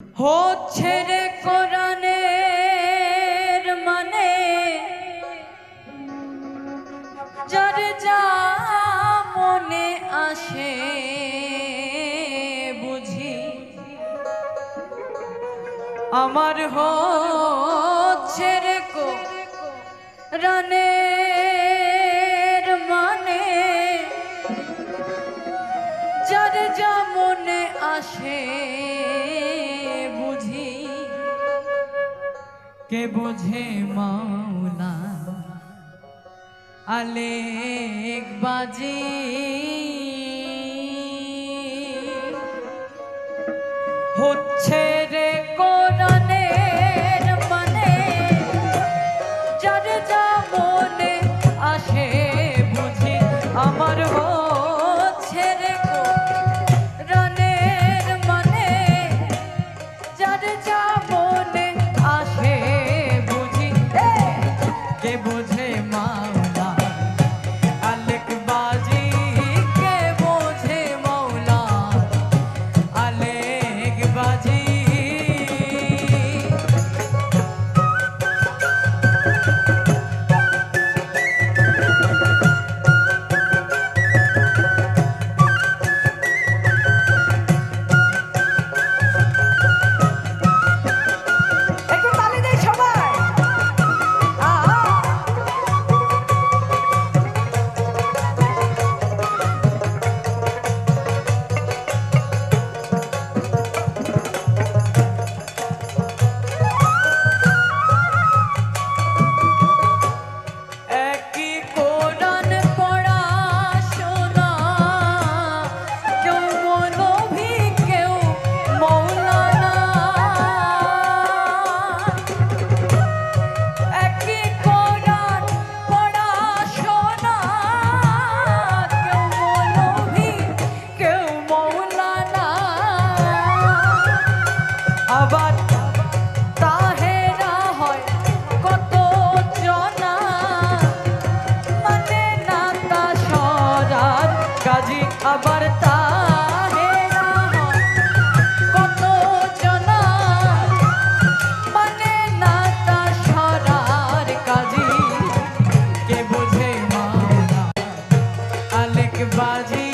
হচ্ছে রে কোরআনের মানে। যার যা মনে আসে বুঝি। আমার হচ্ছে রে কোরআনের কে বোঝে মাওলা আলেক বাজি। হচ্ছে bom demais. एक बाजी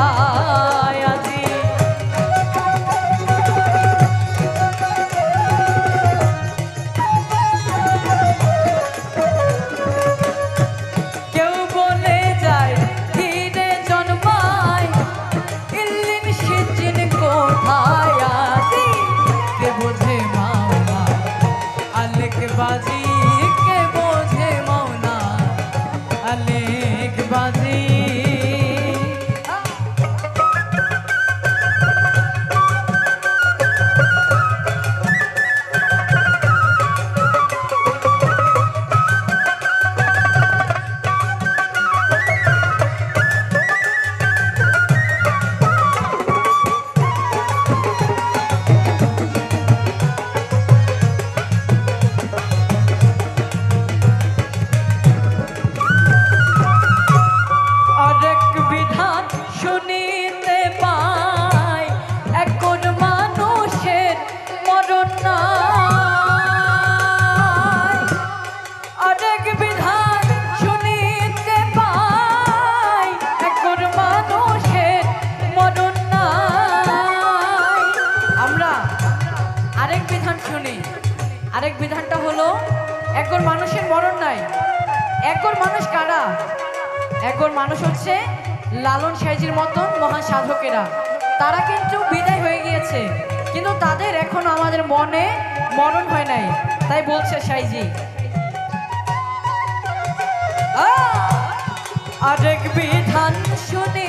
啊。আরেক বিধান শুনি। আরেক বিধানটা হলো, একর মানুষের মরণ নাই। একর মানুষ কারা? একর মানুষ হচ্ছে লালন সাইজির মতন মহান সাধকেরা তারা কিন্তু বিদায় হয়ে গিয়েছে, কিন্তু তাদের এখন আমাদের মনে মরণ হয় নাই। তাই বলছে সাইজি। আরেক বিধান শুনে